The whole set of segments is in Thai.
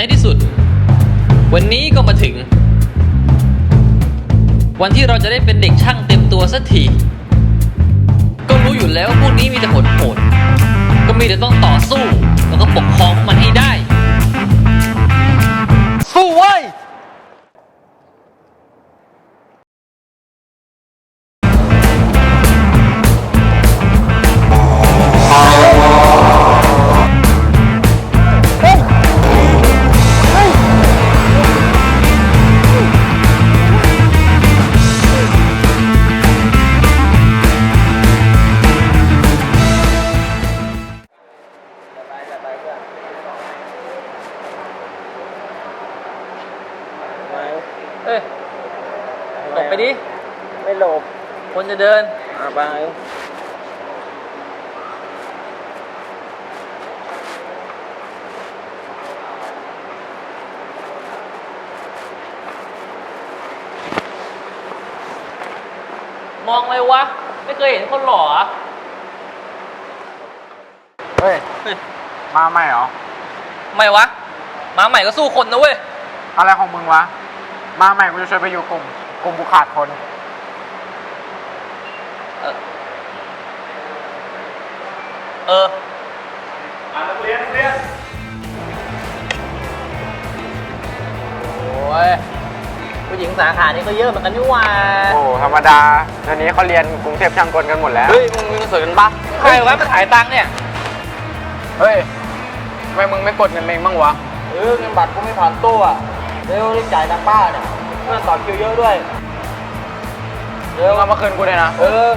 ในที่สุด วันนี้ก็มาถึง วันที่เราจะได้เป็นเด็กช่างเต็มตัวสักทีก็รู้อยู่แล้วว่าพวกนี้มีแต่ผลโหดก็มีแต่ต้องต่อสู้ แล้วก็ปกครองมันให้ได้ หลบไปดิ ไม่หลบคนจะเดิน อ่าไปมองเลยวะ ไม่เคยเห็นคนหล่ออะเฮ้ย มาใหม่เหรอ ไม่วะ มาใหม่ก็สู้คนนะเว้ย อะไรของมึงวะ มาใหม่กูจะชวนไปอยู่กลุ่ม กลุ่มบุขาดคน เออ เออโอ้ยผู้หญิงสาขานี้ก็เยอะเหมือนกันนี่หว่าโอ้ธรรมดาเดี๋ยวนี้เขาเรียนกรุงเทพช่างกลกันหมดแล้ว เฮ้ย มึงมีเงินสดกันปะใครวะมาขายตังค์เนี่ย เฮ้ยทำไมมึงไม่กดเงินเองบ้างวะ เออเงินบัตรกูไม่ผ่านตู้อะ เร็วรีบจ่ายทางป้าเนี่ยเพื่อนต่อคิวเยอะด้วย เดี๋ยวเอามาคืนกูเลยนะ เออ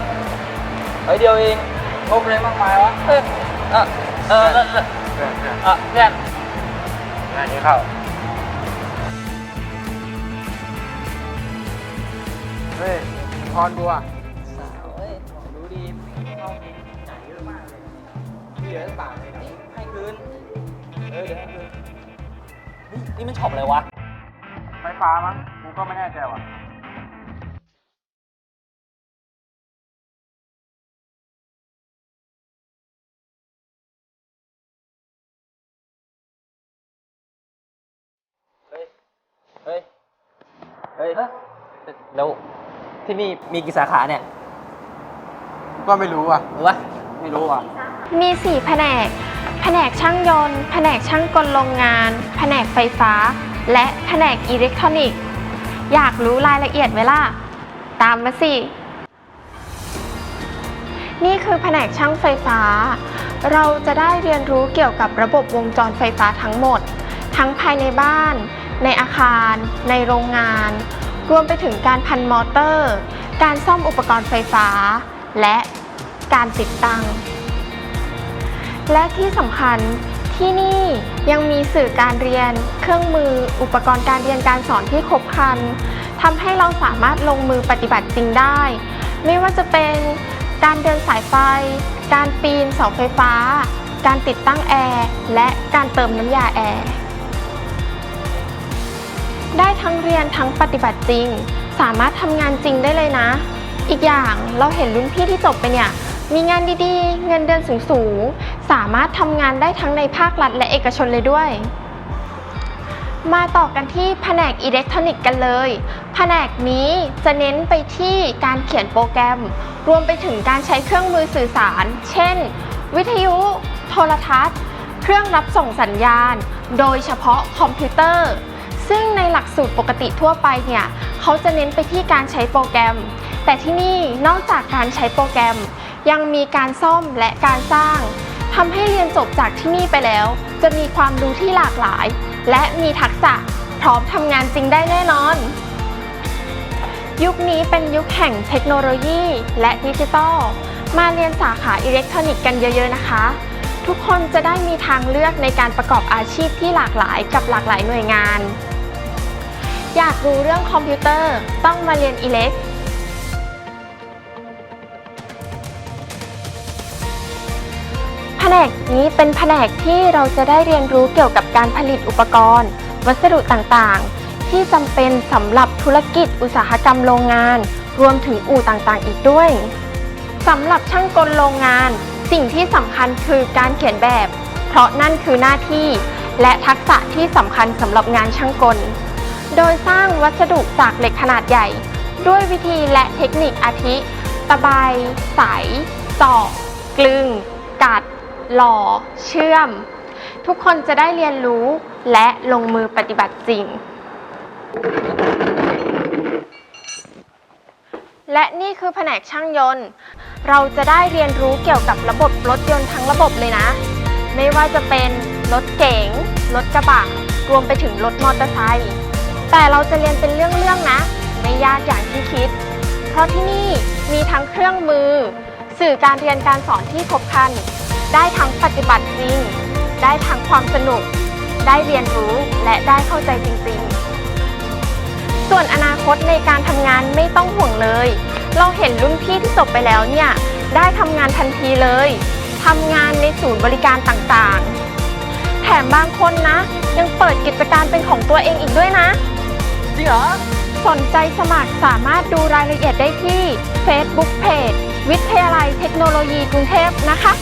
ไอเดียวเองงบอะไรมากมายวะเออเออเออ เออเออเพื่อนเพื่อนเออเพื่อนงานนี้เข้าเฮ้ยพรดูอะดูดีเอาเองจ่ายเยอะมากเลยที่เหลือจะบาทเลยให้คืน เออเดี๋ยวให้คืนนี่นี่มันช็อปอะไรวะ ไฟฟ้ามั้งกูก็ไม่แน่ใจว่ะเฮ้ยเฮ้ย เฮ้ย แล้วที่นี่มีกี่สาขาเนี่ย ก็ไม่รู้อะรู้ปะไม่รู้อะ มี4แผนก แผนกช่างยนต์ แผนกช่างกลโรงงาน แผนกไฟฟ้า และแผนกอิเล็กทรอนิกส์ อยากรู้รายละเอียดไหมล่ะ ตามมาสิ นี่คือแผนกช่างไฟฟ้า เราจะได้เรียนรู้เกี่ยวกับระบบวงจรไฟฟ้าทั้งหมด ทั้งภายในบ้าน ในอาคาร ในโรงงาน รวมไปถึงการพันมอเตอร์ การซ่อมอุปกรณ์ไฟฟ้า และการติดตั้ง และที่สำคัญ ที่นี่ยังมีสื่อการเรียน เครื่องมือ อุปกรณ์การเรียนการสอนที่ครบครันทำให้เราสามารถลงมือปฏิบัติจริงได้ ไม่ว่าจะเป็นการเดินสายไฟ การปีนเสาไฟฟ้า การติดตั้งแอร์และการเติมน้ำยาแอร์ได้ทั้งเรียนทั้งปฏิบัติจริง สามารถทำงานจริงได้เลยนะ อีกอย่างเราเห็นรุ่นพี่ที่จบไปเนี่ย มีงานดีๆ เงินเดือนสูงๆ สามารถทำงานได้ทั้งในภาครัฐและเอกชนเลยด้วย มาต่อกันที่แผนกอิเล็กทรอนิกส์กันเลย แผนกนี้จะเน้นไปที่การเขียนโปรแกรม รวมไปถึงการใช้เครื่องมือสื่อสาร เช่น วิทยุ โทรทัศน์ เครื่องรับส่งสัญญาณ โดยเฉพาะคอมพิวเตอร์ ซึ่งในหลักสูตรปกติทั่วไปเนี่ยเขาจะเน้นไปที่การใช้โปรแกรม แต่ที่นี่นอกจากการใช้โปรแกรมยังมีการซ่อมและการสร้าง ทำให้เรียนจบจากที่นี่ไปแล้ว จะมีความรู้ที่หลากหลาย และมีทักษะพร้อมทำงานจริงได้แน่นอน ยุคนี้เป็นยุคแห่งเทคโนโลยีและดิจิทัลมาเรียนสาขาอิเล็กทรอนิกส์กันเยอะ ๆ นะคะ ทุกคนจะได้มีทางเลือกในการประกอบอาชีพที่หลากหลายกับหลากหลายหน่วยงาน อยากรู้เรื่องคอมพิวเตอร์ต้องมาเรียนอิเล็ก นกนี้เป็นแผนกที่เราจะได้เรียนรู้เกี่ยวกับการผลิตอุปกรณ์ วัสดุต่างๆ ที่จำเป็นสำหรับธุรกิจอุตสาหกรรมโรงงาน รวมถึงอู่ต่างๆ อีกด้วยสำหรับช่างกลโรงงาน สิ่งที่สำคัญคือการเขียนแบบ เพราะนั่นคือหน้าที่ และทักษะที่สำคัญสำหรับงานช่างกล โดยสร้างวัสดุจากเหล็กขนาดใหญ่ ด้วยวิธีและเทคนิคอาทิ ตะไบใสตอกกลึง กัด หล่อ เชื่อม ทุกคนจะได้เรียนรู้และลงมือปฏิบัติจริง และนี่คือแผนกช่างยนต์ เราจะได้เรียนรู้เกี่ยวกับระบบรถยนต์ทั้งระบบเลยนะ ไม่ว่าจะเป็นรถเก๋ง รถกระบะ รวมไปถึงรถมอเตอร์ไซค์ แต่เราจะเรียนเป็นเรื่องๆนะ ไม่ยากอย่างที่คิด เพราะที่นี่มีทั้งเครื่องมือ สื่อการเรียนการสอนที่ครบครัน ได้ทั้งปฏิบัติจริง ได้ทั้งความสนุก ได้เรียนรู้และได้เข้าใจจริงๆ ส่วนอนาคตในการทำงานไม่ต้องห่วงเลย เราเห็นรุ่นพี่ที่จบไปแล้วเนี่ย ได้ทำงานทันทีเลยทำงานในศูนย์บริการต่างๆ แถมบางคนนะ ยังเปิดกิจการเป็นของตัวเองอีกด้วยนะ จริงเหรอ สนใจสมัครสามารถดูรายละเอียดได้ที่ Facebook Page วิทยาลัยเทคโนโลยีกรุงเทพนะคะ